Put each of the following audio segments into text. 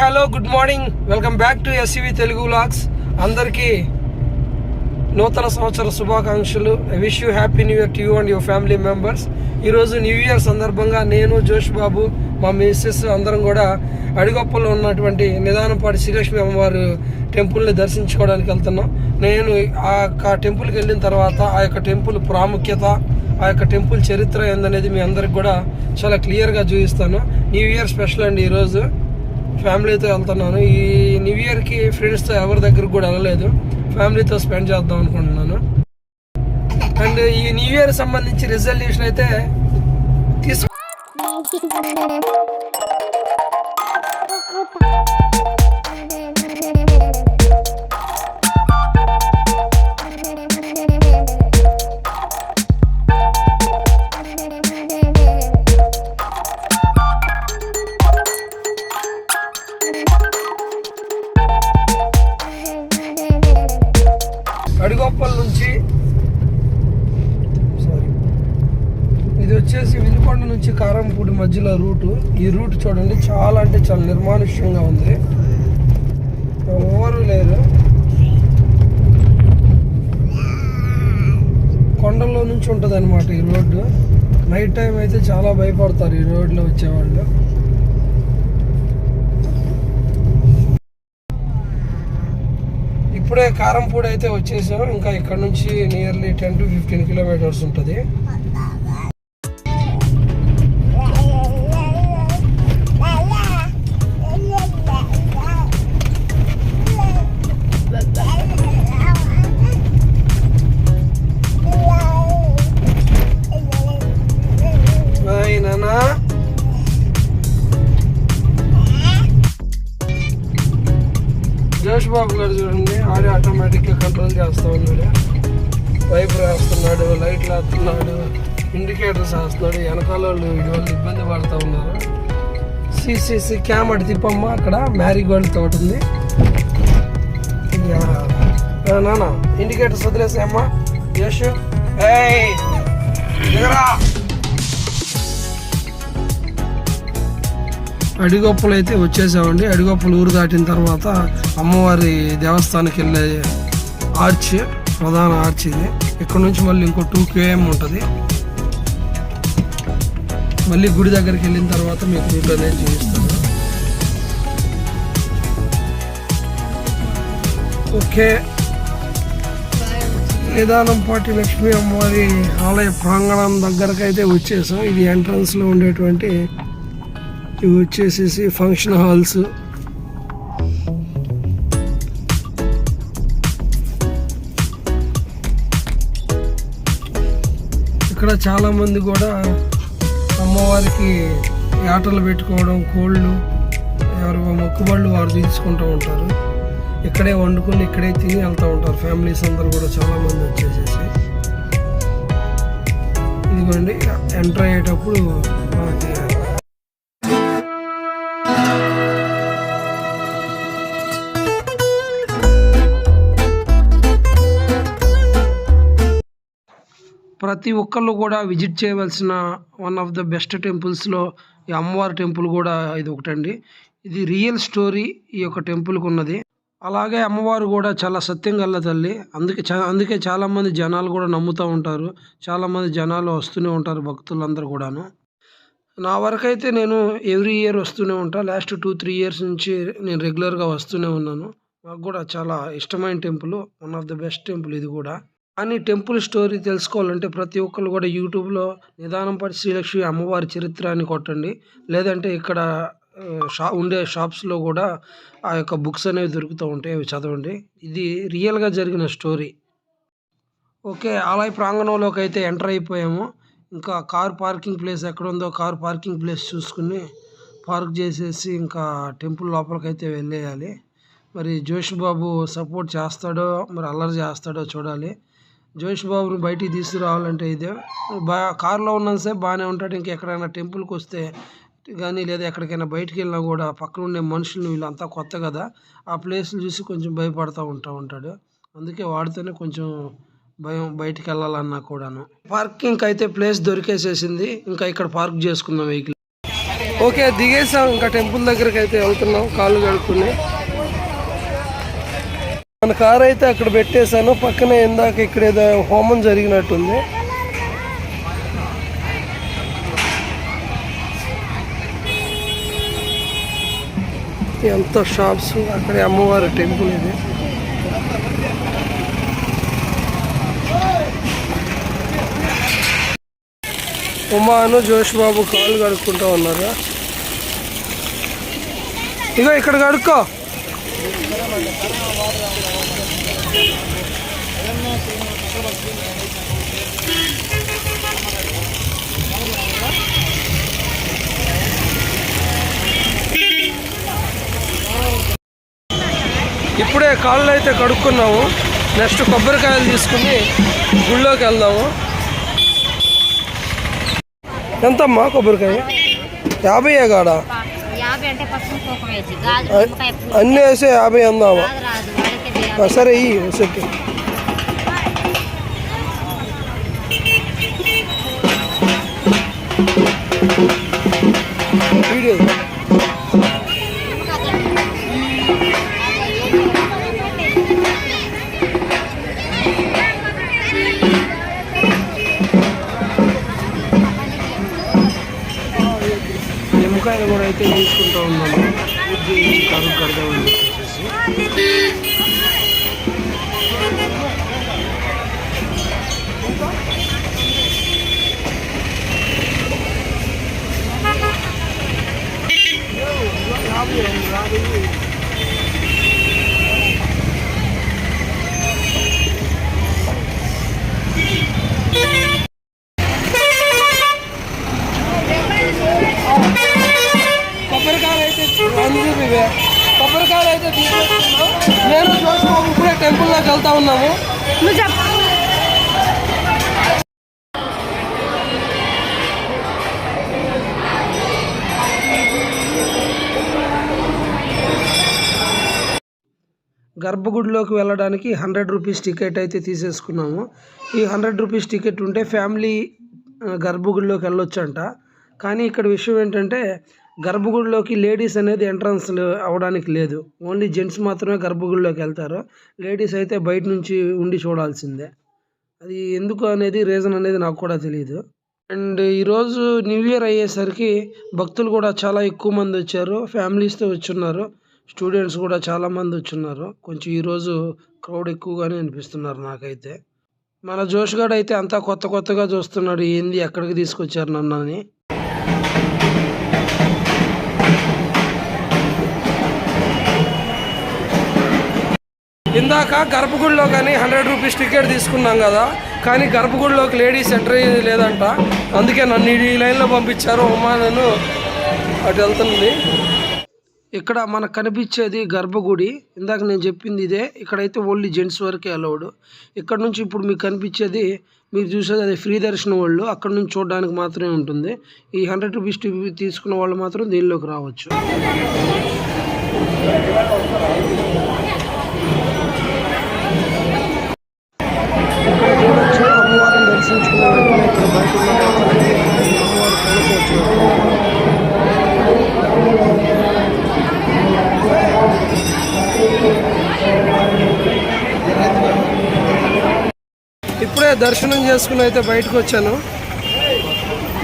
Hello good morning welcome back to SCV Telugu vlogs అందరికీ నూతన సంవత్సర శుభాకాంక్షలు. Wish you happy new year to you and your family members ఈరోజు new year సందర్భంగా నేను జోష్ బాబు మా మిస్సెస్ అందరం కూడా అడిగొప్పలో ఉన్నటువంటి నిదానపాటి శ్రీలక్ష్మి అమ్మవారు టెంపుల్ని దర్శించుకోవడానికి వెళ్తున్నాం. నేను ఆ యొక్క టెంపుల్కి వెళ్ళిన తర్వాత ఆ యొక్క టెంపుల్ ప్రాముఖ్యత ఆ యొక్క టెంపుల్ చరిత్ర ఏందనేది మీ అందరికి కూడా చాలా క్లియర్గా చూపిస్తాను. న్యూ ఇయర్ స్పెషల్ అండి ఈరోజు. ఫ్యామిలీతో వెళ్తున్నాను. ఈ న్యూ ఇయర్కి ఫ్రెండ్స్తో ఎవరి దగ్గరకు కూడా వెళ్ళలేదు. ఫ్యామిలీతో స్పెండ్ చేద్దాం అనుకుంటున్నాను. అండ్ ఈ న్యూ ఇయర్ సంబంధించి రిజల్యూషన్ అయితే తీసు అడిగొప్పల నుంచి సారీ ఇది వచ్చేసి వినుకొండ నుంచి కారంపూడి మధ్యలో రూటు. ఈ రూట్ చూడండి చాలా అంటే చాలా నిర్మానుష్యంగా ఉంది. ఎవరు లేరు. కొండల్లో నుంచి ఉంటుంది అనమాట ఈ రోడ్డు. నైట్ టైం అయితే చాలా భయపడతారు ఈ రోడ్లో వచ్చేవాళ్ళు. ఇప్పుడే కారంపూడి అయితే వచ్చేసాం. ఇంకా ఇక్కడ నుంచి nearly ten to fifteen kilometres ఉంటుంది. వచ్చేసి క్యామ్ అటు తిప్పమ్మ అక్కడ మ్యారీగోల్డ్ తోట ఉంది. నాన్న ఇండికేటర్స్ వదిలేసాయమ్మా యశ్ అడిగొప్పలు అయితే వచ్చేసామండి. అడిగొప్పలు ఊరు దాటిన తర్వాత అమ్మవారి దేవస్థానానికి వెళ్ళే ఆర్చ్ ప్రధాన ఆర్చ్ ఇది. ఇక్కడ నుంచి మళ్ళీ ఇంకో టూ కేఎం ఉంటుంది. మళ్ళీ గుడి దగ్గరికి వెళ్ళిన తర్వాత మీకు రూట్ అనేది చూపిస్తాను ఓకే. నిదానంపాటి లక్ష్మీ అమ్మవారి ఆలయ ప్రాంగణం దగ్గరకు అయితే వచ్చేసాం. ఇది ఎంట్రన్స్లో ఉండేటువంటి ఇవి వచ్చేసేసి ఫంక్షన్ హాల్స్ ఇక్కడ చాలామంది కూడా అమ్మవారికి ఆటలు పెట్టుకోవడం కోళ్ళు ఎవరు మొక్కుబళ్ళు వారు తీసుకుంటూ ఉంటారు. ఇక్కడే వండుకుని ఇక్కడే తిని వెళ్తూ ఉంటారు. ఫ్యామిలీస్ అందరూ కూడా చాలా మంది వచ్చేసేసి. ఇదిగోండి ఎంటర్ అయ్యేటప్పుడు మనకి ప్రతి ఒక్కళ్ళు కూడా విజిట్ చేయవలసిన వన్ ఆఫ్ ద బెస్ట్ టెంపుల్స్లో ఈ అమ్మవారి టెంపుల్ కూడా ఇది ఒకటండి. ఇది రియల్ స్టోరీ ఈ యొక్క టెంపుల్కి ఉన్నది అలాగే అమ్మవారు కూడా చాలా సత్యం గల్ల తల్లి. అందుకే చా అందుకే చాలామంది జనాలు కూడా నమ్ముతూ ఉంటారు. చాలామంది జనాలు వస్తూనే ఉంటారు భక్తులందరూ కూడాను. నా వరకైతే నేను ఎవ్రీ ఇయర్ వస్తూనే ఉంటా. లాస్ట్ టూ త్రీ ఇయర్స్ నుంచి నేను రెగ్యులర్గా వస్తూనే ఉన్నాను. నాకు కూడా చాలా ఇష్టమైన temple one of the best temple ఇది కూడా. అని టెంపుల్ స్టోరీ తెలుసుకోవాలంటే ప్రతి ఒక్కరు కూడా యూట్యూబ్లో నిదానంపాటి శ్రీలక్ష్మి అమ్మవారి చరిత్ర అని కొట్టండి. లేదంటే ఇక్కడ షా ఉండే షాప్స్లో కూడా ఆ యొక్క బుక్స్ అనేవి దొరుకుతూ ఉంటాయి అవి చదవండి. ఇది రియల్గా జరిగిన స్టోరీ. ఓకే ఆలయ ప్రాంగణంలోకి అయితే ఎంటర్ అయిపోయాము. ఇంకా కార్ పార్కింగ్ ప్లేస్ ఎక్కడ ఉందో కార్ పార్కింగ్ ప్లేస్ చూసుకుని పార్క్ చేసేసి ఇంకా టెంపుల్ లోపలికైతే వెళ్ళేయాలి. మరి జోష్ బాబు సపోర్ట్ చేస్తాడో మరి అల్లరి చేస్తాడో చూడాలి. జోష్ బాబుని బయటికి తీసుకురావాలంటే ఇదే. బా కారులో ఉన్నంతసేపు బాగానే ఉంటాడు. ఇంకా ఎక్కడైనా టెంపుల్కి వస్తే కానీ లేదా ఎక్కడికైనా బయటికి వెళ్ళినా కూడా పక్కన ఉండే మనుషులు వీళ్ళంతా కొత్త కదా ఆ ప్లేస్లు చూసి కొంచెం భయపడతా ఉంటా ఉంటాడు. అందుకే వాడితోనే కొంచెం భయం బయటికి వెళ్ళాలన్నా కూడాను. పార్కింగ్ అయితే ప్లేస్ దొరికేసేసింది. ఇంకా ఇక్కడ పార్క్ చేసుకుందాం వెహికల్. ఓకే దిగేసాం. ఇంకా టెంపుల్ దగ్గరికి అయితే వెళ్తున్నాం. కాళ్ళు కడుక్కుని. మన కార్ అయితే అక్కడ పెట్టేశాను. పక్కనే ఇందాక ఇక్కడ ఏదో హోమం జరిగినట్టుంది. ఎంత షాప్స్ అక్కడే అమ్మవారి టెంపుల్ ఇది. ఉమాను జోష్ బాబు కాళ్ళు కడుక్కుంటా ఉన్నారు? ఇగో ఇక్కడ కడుక్కో. ఇప్పుడే కాళ్ళు అయితే కడుక్కున్నాము. నెక్స్ట్ కొబ్బరికాయలు తీసుకుని గుళ్ళోకి వెళ్దాము. ఎంతమ్మా కొబ్బరికాయ? యాభై కాడా? అన్నీ వేసి యాభై అందామా? సరే ఇయ్యి వీడియో అయితే తీసుకుంటూ ఉన్నాము పూజ చేసి కరుగు కడదామని చెప్పేసి. గర్భగుడిలోకి వెళ్ళడానికి హండ్రెడ్ రూపీస్ టికెట్ అయితే తీసేసుకున్నాము. ఈ హండ్రెడ్ రూపీస్ టికెట్ ఉంటే ఫ్యామిలీ గర్భగుడిలోకి వెళ్ళొచ్చంట. కానీ ఇక్కడ విషయం ఏంటంటే గర్భగుడిలోకి లేడీస్ అనేది ఎంట్రన్స్ అవ్వడానికి లేదు. ఓన్లీ జెంట్స్ మాత్రమే గర్భగుడిలోకి వెళ్తారు. లేడీస్ అయితే బయట నుంచి ఉండి చూడాల్సిందే. అది ఎందుకు అనేది రీజన్ అనేది నాకు కూడా తెలియదు అండ్ ఈరోజు న్యూ ఇయర్ అయ్యేసరికి భక్తులు కూడా చాలా ఎక్కువ మంది వచ్చారు. ఫ్యామిలీస్తో వచ్చున్నారు. స్టూడెంట్స్ కూడా చాలా మంది వచ్చున్నారు. కొంచెం ఈరోజు క్రౌడ్ ఎక్కువగానే అనిపిస్తున్నారు నాకైతే. మన జోష్ అయితే అంతా కొత్త కొత్తగా చూస్తున్నాడు. ఏంది ఎక్కడికి తీసుకొచ్చారు నన్ను అని. ఇందాక గర్భగుడిలో కానీ హండ్రెడ్ రూపీస్ టికెట్ తీసుకున్నాం కదా. కానీ గర్భగుడిలోకి లేడీస్ ఎంటర్ లేదంట. అందుకే నన్ను ఈ లైన్లో పంపించారు. ఉమా నన్ను అటు వెళ్తుంది. ఇక్కడ మనకు కనిపించేది గర్భగుడి. ఇందాక నేను చెప్పింది ఇదే. ఇక్కడైతే ఓన్లీ జెంట్స్ వరకే అలౌడ్ ఇక్కడ నుంచి ఇప్పుడు మీకు కనిపించేది మీరు చూసేది అది ఫ్రీ దర్శనం వాళ్ళు. అక్కడ నుంచి చూడడానికి మాత్రమే ఉంటుంది. ఈ హండ్రెడ్ రూపీస్ తీసుకున్న వాళ్ళు మాత్రం దీనిలోకి రావచ్చు. దర్శనం చేసుకుని అయితే బయటకు వచ్చాను.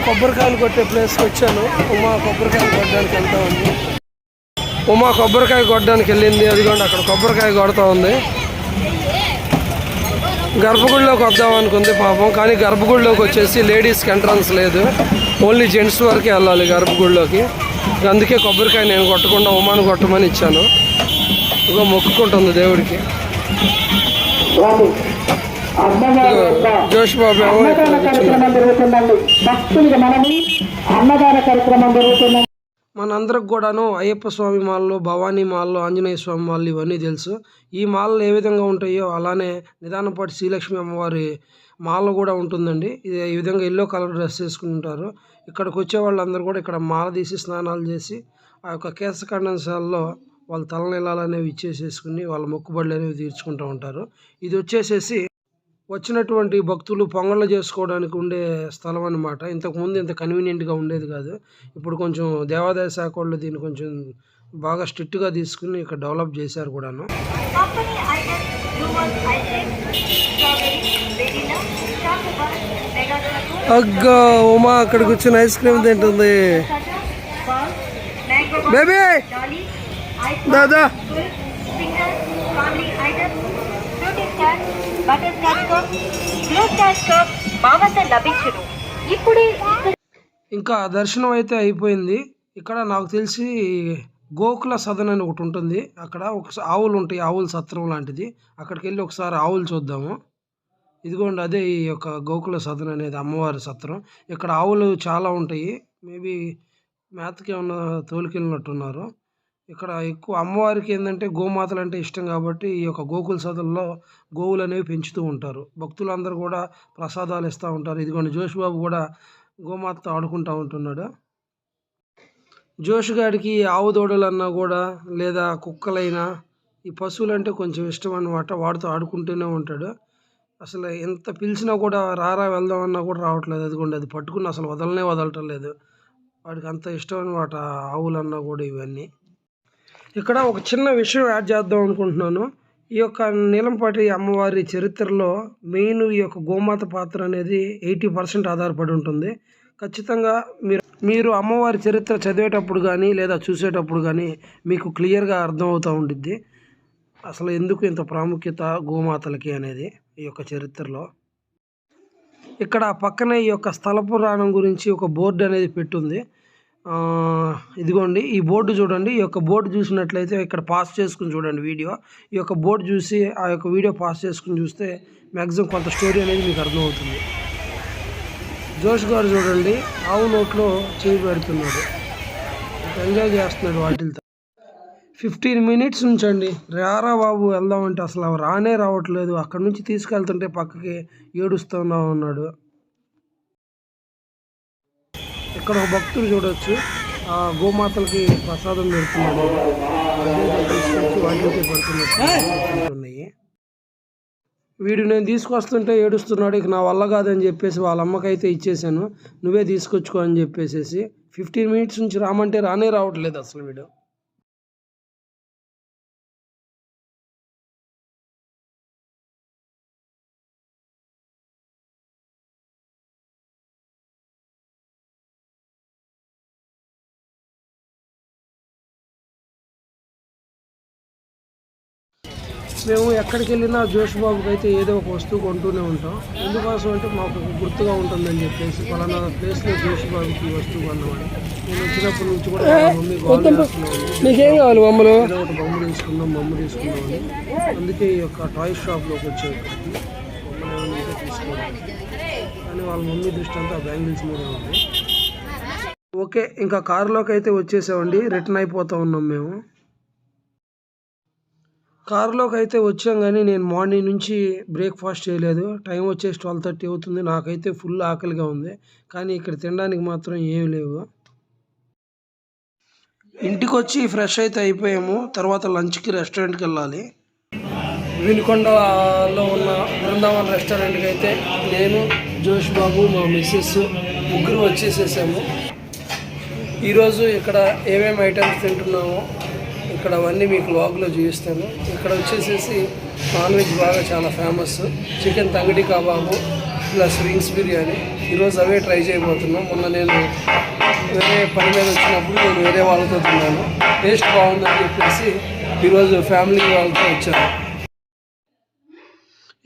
కొబ్బరికాయలు కొట్టే ప్లేస్కి వచ్చాను. ఉమా కొబ్బరికాయలు కొట్టడానికి వెళ్తా ఉంది. ఉమా కొబ్బరికాయ కొట్టడానికి వెళ్ళింది. అదిగోండి అక్కడ కొబ్బరికాయ కొడతా ఉంది. గర్భగుడిలోకి వద్దాం అనుకుంది పాపం కానీ గర్భగుడిలోకి వచ్చేసి లేడీస్కి ఎంట్రన్స్ లేదు. ఓన్లీ జెంట్స్ వరకే వెళ్ళాలి గర్భగుడిలోకి. అందుకే కొబ్బరికాయ నేను కొట్టకుండా ఉమాను కొట్టమని ఇచ్చాను. ఇగో మొక్కుకుంటుంది దేవుడికి. కార్యక్రమం జరుగుతుందండి. భక్తులకి అన్నదాన కార్యక్రమం జరుగుతుంది మనందరికి కూడాను అయ్యప్ప స్వామి మాల్లో భవానీ మాల్లో ఆంజనేయ స్వామి మాల్లో ఇవన్నీ తెలుసు. ఈ మాలలు ఏ విధంగా ఉంటాయో అలానే నిదానపాటి శ్రీలక్ష్మి అమ్మవారి మాల కూడా ఉంటుందండి. ఇది ఈ విధంగా ఎల్లో కలర్ డ్రెస్ వేసుకుని ఉంటారు ఇక్కడికి వచ్చే వాళ్ళందరూ కూడా ఇక్కడ మాల తీసి స్నానాలు చేసి ఆ యొక్క కేశఖండనశాలలో వాళ్ళ తలనీలాలు అనేవి ఇచ్చేసేసుకుని వాళ్ళ మొక్కుబడులు అనేవి తీర్చుకుంటూ ఉంటారు. ఇది వచ్చేసేసి వచ్చినటువంటి భక్తులు పొంగళ్ళు చేసుకోవడానికి ఉండే స్థలం అన్నమాట. ఇంతకుముందు ఇంత కన్వీనియంట్గా ఉండేది కాదు. ఇప్పుడు కొంచెం దేవాదాయ శాఖ వాళ్ళు దీన్ని కొంచెం బాగా స్ట్రిక్ట్గా తీసుకుని ఇక్కడ డెవలప్ చేశారు కూడాను. అగ్గా ఉమా అక్కడ కూర్చొని ఐస్ క్రీమ్ తింటుంది. బేబీ దాదా ఇంకా దర్శనం అయితే అయిపోయింది. ఇక్కడ నాకు తెలిసి గోకుల సదన్ అని ఒకటి ఉంటుంది. అక్కడ ఒక ఆవులు ఉంటాయి. ఆవుల సత్రం లాంటిది. అక్కడికి వెళ్ళి ఒకసారి ఆవులు చూద్దాము. ఇదిగోండి అదే ఈ యొక్క గోకుల సదన్ అనేది అమ్మవారి సత్రం. ఇక్కడ ఆవులు చాలా ఉంటాయి. మేబీ మేతకి ఏమన్నా తోలుకెళ్ళినట్టున్నారు. ఇక్కడ ఎక్కువ అమ్మవారికి ఏంటంటే గోమాతలు అంటే ఇష్టం కాబట్టి ఈ యొక్క గోకుల సదుల్లో గోవులు అనేవి పెంచుతూ ఉంటారు. భక్తులందరూ కూడా ప్రసాదాలు ఇస్తూ ఉంటారు. ఇదిగోండి జోష్ బాబు కూడా గోమాతతో ఆడుకుంటూ ఉంటున్నాడు. జోష్ గాడికి ఆవు దూడలన్నా కూడా లేదా కుక్కలైనా ఈ పశువులు అంటే కొంచెం ఇష్టం అన్నమాట. వాడితో ఆడుకుంటూనే ఉంటాడు. అసలు ఎంత పిలిచినా కూడా రారా వెళ్దామన్నా కూడా రావట్లేదు. అదిగోండి అది పట్టుకుని అసలు వదలనే వదలటం లేదు. వాడికి అంత ఇష్టం అనమాట ఆవులన్నా కూడా ఇవన్నీ. ఇక్కడ ఒక చిన్న విషయం యాడ్ చేద్దాం అనుకుంటున్నాను. ఈ యొక్క నీలంపాటి అమ్మవారి చరిత్రలో మెయిన్ ఈ యొక్క గోమాత పాత్ర అనేది ఎయిటీ పర్సెంట్ ఆధారపడి ఉంటుంది. ఖచ్చితంగా మీరు మీరు అమ్మవారి చరిత్ర చదివేటప్పుడు కానీ లేదా చూసేటప్పుడు కానీ మీకు క్లియర్గా అర్థమవుతూ ఉండిద్ది. అసలు ఎందుకు ఇంత ప్రాముఖ్యత గోమాతలకి అనేది ఈ యొక్క చరిత్రలో? ఇక్కడ పక్కనే ఈ యొక్క స్థల పురాణం గురించి ఒక బోర్డు అనేది పెట్టుంది. ఇదిగోండి ఈ బోర్డు చూడండి. ఈ యొక్క బోర్డు చూసినట్లయితే ఇక్కడ పాస్ చేసుకుని చూడండి వీడియో. ఈ యొక్క బోర్డు చూసి ఆ యొక్క వీడియో పాస్ చేసుకుని చూస్తే మ్యాక్సిమం కొంత స్టోరీ అనేది మీకు అర్థమవుతుంది. జోష్ గారు చూడండి ఆవు నోట్లో చేయి పెడుతున్నాడు. ఎంజాయ్ చేస్తున్నాడు వాటితో ఫిఫ్టీన్ మినిట్స్ ఉంచండి. రారా బాబు వెళ్దామంటే అసలు రానే రావట్లేదు. అక్కడ నుంచి తీసుకెళ్తుంటే పక్కకి ఏడుస్తూనే ఉన్నాడు ఇక్కడ ఒక భక్తులు చూడొచ్చు. ఆ గోమాతలకి ప్రసాదం పెడుతున్నాడు. వాటికి పెడుతున్నట్టు వీడు నేను తీసుకొస్తుంటే ఏడుస్తున్నాడు. ఇక నా వల్ల కాదని చెప్పేసి వాళ్ళ అమ్మకైతే ఇచ్చేసాను నువ్వే తీసుకొచ్చుకో అని చెప్పేసేసి. ఫిఫ్టీన్ మినిట్స్ నుంచి రామంటే రానే రావట్లేదు అసలు వీడు. మేము ఎక్కడికి వెళ్ళినా జోష్ బాబుకి అయితే ఏదో ఒక వస్తువు కొంటూనే ఉంటాం. ఎందుకోసం అంటే మాకు గుర్తుగా ఉంటుందని చెప్పేసి పలానా ప్లేస్లో జోష్ బాబుకి వస్తువు కొన్నామని. నేను వచ్చినప్పటి నుంచి కూడా మమ్మీ నీకేం కావాలి బొమ్మలు? ఏదో ఒకటి బొమ్మ తీసుకుందాం బొమ్మ తీసుకుందామని. అందుకే ఈ యొక్క టాయ్ షాప్లోకి ఇక్కడికి బొమ్మలు ఏమైనా కానీ వాళ్ళ మమ్మీ దృష్టి అంతా బ్యాంగిల్స్ మీద ఉంది. ఓకే ఇంకా కారులోకి అయితే వచ్చేసామండి. రిటర్న్ అయిపోతా ఉన్నాం మేము. కారులోకి అయితే వచ్చాం కానీ నేను మార్నింగ్ నుంచి బ్రేక్ఫాస్ట్ చేయలేదు. టైం వచ్చేసి ట్వెల్వ్ థర్టీ అవుతుంది. నాకైతే ఫుల్ ఆకలిగా ఉంది. కానీ ఇక్కడ తినడానికి మాత్రం ఏమి లేవు. ఇంటికి వచ్చి ఫ్రెష్ అయితే అయిపోయాము. తర్వాత లంచ్కి రెస్టారెంట్కి వెళ్ళాలి వినుకొండలో ఉన్న బృందావన్ రెస్టారెంట్కి అయితే నేను జోష్ బాబు మా మిస్సెస్ ముగ్గురు వచ్చేసేసాము. ఈరోజు ఇక్కడ ఏమేమి ఐటమ్స్ తింటున్నామో ఇక్కడ అవన్నీ మీకు లాగ్లో చూపిస్తాను. ఇక్కడ వచ్చేసేసి నాన్ వెజ్ బాగా చాలా famous chicken tangdi kebab plus wings biryani. ఈరోజు అవే ట్రై చేయబోతున్నాం. మొన్న నేను వేరే పని మీద వచ్చినప్పుడు నేను వేరే వాళ్ళతో తిన్నాను. టేస్ట్ బాగుందని చెప్పేసి ఈరోజు ఫ్యామిలీ వాళ్ళతో వచ్చాను.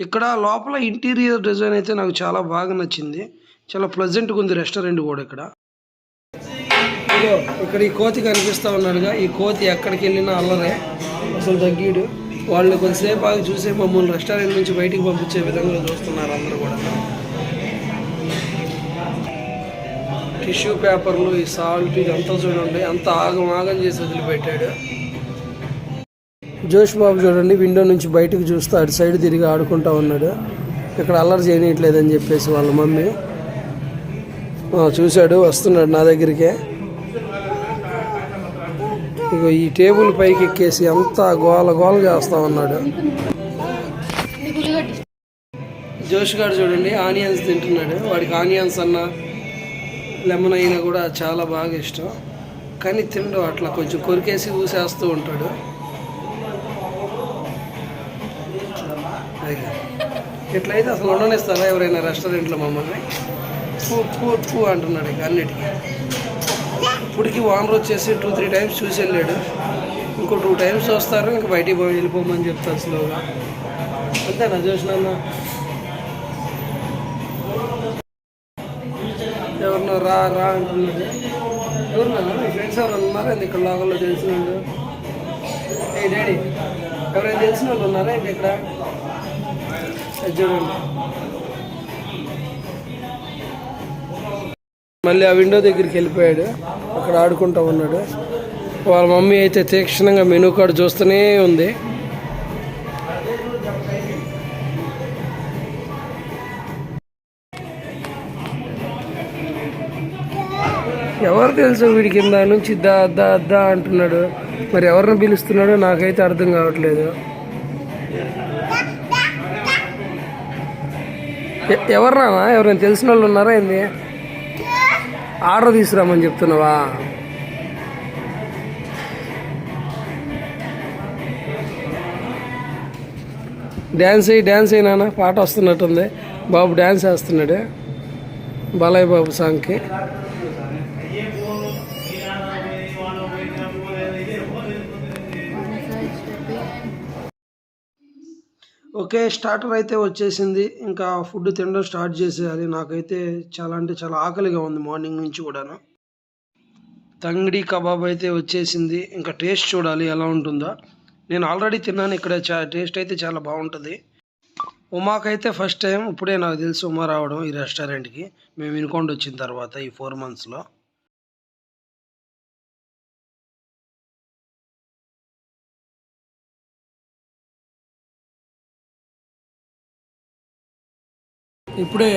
ఇక్కడ లోపల ఇంటీరియర్ డిజైన్ అయితే నాకు చాలా బాగా నచ్చింది. చాలా ప్లెజెంట్గా ఉంది రెస్టారెంట్ కూడా ఇక్కడ. ఇక్కడ ఈ కోతి కనిపిస్తా ఉన్నాడుగా. ఈ కోతి ఎక్కడికి వెళ్ళినా అల్లరే. అసలు తగ్గిడు వాళ్ళు కొంతసేపు ఆగి చూసే మమ్మల్ని రెస్టారెంట్ నుంచి బయటికి పంపించే విధంగా చూస్తున్నారు అందరూ కూడా. టిష్యూ పేపర్లు ఈ సాల్ట్ ఇదంతా చూడండి. అంత ఆగం ఆగం చేసి వదిలిపెట్టాడు. జోష్ బాబు చూడండి విండో నుంచి బయటకు చూస్తూ అటు సైడ్ తిరిగి ఆడుకుంటా ఉన్నాడు. ఇక్కడ అల్లరి చేయనీయట్లేదని చెప్పేసి వాళ్ళ మమ్మీ. చూశాడు వస్తున్నాడు నా దగ్గరికే. ఇగో ఈ టేబుల్ పైకి ఎక్కేసి అంతా గోల గోల చేస్తా ఉన్నాడు. జోష్ గారు చూడండి ఆనియన్స్ తింటున్నాడు. వాడికి ఆనియన్స్ అన్న లెమన్ అయినా కూడా చాలా బాగా ఇష్టం. కానీ తిండు అట్లా కొంచెం కొరికేసి ఊసేస్తూ ఉంటాడు. అదిగా. ఇట్లయితే అసలు ఉండనిస్తారా ఎవరైనా రెస్టారెంట్లో మమ్మల్ని? పూ పూ పూ అంటున్నాడు ఇక అన్నిటికీ. ఇప్పటికి ఓనర్ వచ్చేసి టూ త్రీ టైమ్స్ చూసి వెళ్ళాడు. ఇంకో టూ టైమ్స్ వస్తారు ఇంకా బయటికి పోయి వెళ్ళిపోమని చెప్తారు స్లోగా. అంతేనా చూసినా ఎవరినో రా రా అంటున్నాడు ఎవరున్నా మీ ఫ్రెండ్స్ ఎవరు ఉన్నారా? ఇక్కడ లోకల్లో తెలిసిన వాళ్ళు? ఏ డాడీ ఎవరైనా తెలిసిన వాళ్ళు ఉన్నారా ఏంటి ఇక్కడ? చూడండి. మళ్ళీ ఆ విండో దగ్గరికి వెళ్ళిపోయాడు. అక్కడ ఆడుకుంటా ఉన్నాడు. వాళ్ళ మమ్మీ అయితే తీక్షణంగా మెనూ కార్డు చూస్తూనే ఉంది. ఎవరు తెలుసు వీడి కింద నుంచి దా దా దా అంటున్నాడు. మరి ఎవరిని పిలుస్తున్నాడో నాకైతే అర్థం కావట్లేదు. ఎ- ఎవరైనా తెలిసిన వాళ్ళు ఉన్నారా ఏంది? ఆర్డర్ తీసుకురామని చెప్తున్నావా? డ్యాన్స్ అయ్యి డ్యాన్స్ అయినా పాట వస్తున్నట్టుంది. బాబు డ్యాన్స్ వేస్తున్నాడు. బాలయ్య బాబు సాంగ్కి. ఓకే స్టార్టర్ అయితే వచ్చేసింది. ఇంకా ఫుడ్ తినడం స్టార్ట్ చేసేయాలి. నాకైతే చాలా అంటే చాలా ఆకలిగా ఉంది మార్నింగ్ నుంచి కూడాను. తంగిడి కబాబ్ అయితే వచ్చేసింది. ఇంకా టేస్ట్ చూడాలి ఎలా ఉంటుందో. నేను ఆల్రెడీ తిన్నాను ఇక్కడ చా టేస్ట్ అయితే చాలా బాగుంటుంది. ఉమాకైతే ఫస్ట్ టైం ఇప్పుడే నాకు తెలుసు ఉమా రావడం ఈ రెస్టారెంట్కి మేము వినుకొండ వచ్చిన తర్వాత ఈ ఫోర్ మంత్స్లో ఇప్పుడే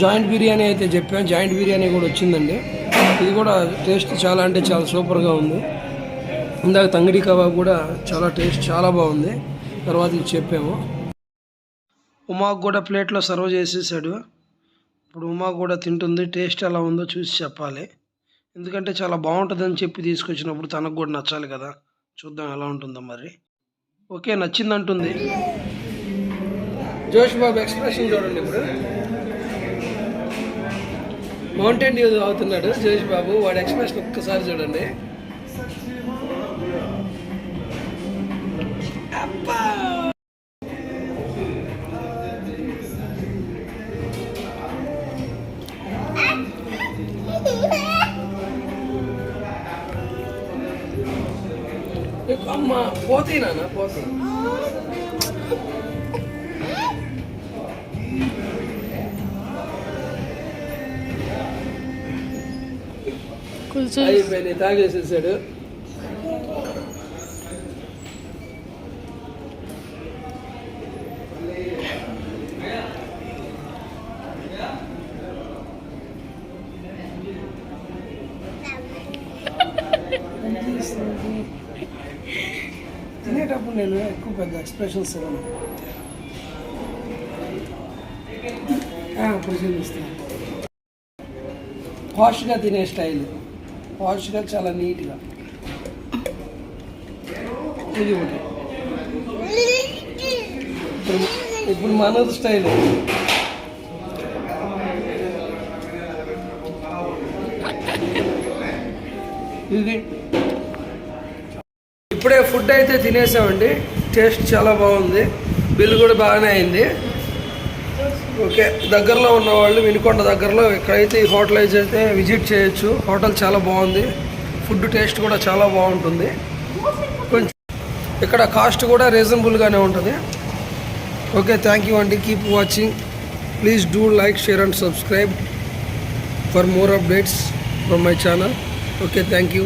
జాయింట్ బిర్యానీ అయితే చెప్పాను జాయింట్ బిర్యానీ కూడా వచ్చిందండి. ఇది కూడా టేస్ట్ చాలా అంటే చాలా సూపర్గా ఉంది. ఇందాక తంగిడి కబాబ్ కూడా చాలా టేస్ట్ చాలా బాగుంది. తర్వాత ఇది చెప్పాము. ఉమాకు కూడా ప్లేట్లో సర్వ్ చేసేసాడు. ఇప్పుడు ఉమా కూడా తింటుంది. టేస్ట్ ఎలా ఉందో చూసి చెప్పాలి. ఎందుకంటే చాలా బాగుంటుందని చెప్పి తీసుకొచ్చినప్పుడు తనకు కూడా నచ్చాలి కదా. చూద్దాం ఎలా ఉంటుందో మరి. ఓకే నచ్చిందంటుంది. జోష్ బాబు ఎక్స్ప్రెషన్ చూడండి ఇప్పుడు. మౌంటైన్ డ్యూ అవుతున్నాడు జోష్ బాబు. వాడి ఎక్స్ప్రెషన్ ఒక్కసారి చూడండి. అబ్బా! అమ్మ పోతీనా పోతీ అయిపోయింది తాగేసేసాడు తినేటప్పుడు నేను ఎక్కువ పెద్ద ఎక్స్ప్రెషన్స్ ఇవ్వను ఆ, ఇప్పుడు చూపిస్తాను పాష్గా తినే స్టైల్. వాష్గా చాలా నీట్గా. ఇది ఒకటి. ఇప్పుడు ఇప్పుడు స్టైల్. ఇది. ఇప్పుడే ఫుడ్ అయితే తినేసామండి. టేస్ట్ చాలా బాగుంది. బిల్ కూడా బాగానే అయింది. ఓకే దగ్గరలో ఉన్న వాళ్ళు వినుకొండ దగ్గరలో ఇక్కడైతే ఈ హోటల్ అయితే విజిట్ చేయొచ్చు. హోటల్ చాలా బాగుంది. ఫుడ్ టేస్ట్ కూడా చాలా బాగుంటుంది. కొంచెం ఇక్కడ కాస్ట్ కూడా రీజనబుల్గానే ఉంటుంది. ఓకే థ్యాంక్ యూ అండి. Keep watching. Please do like share and subscribe for more updates from my channel. Okay thank you.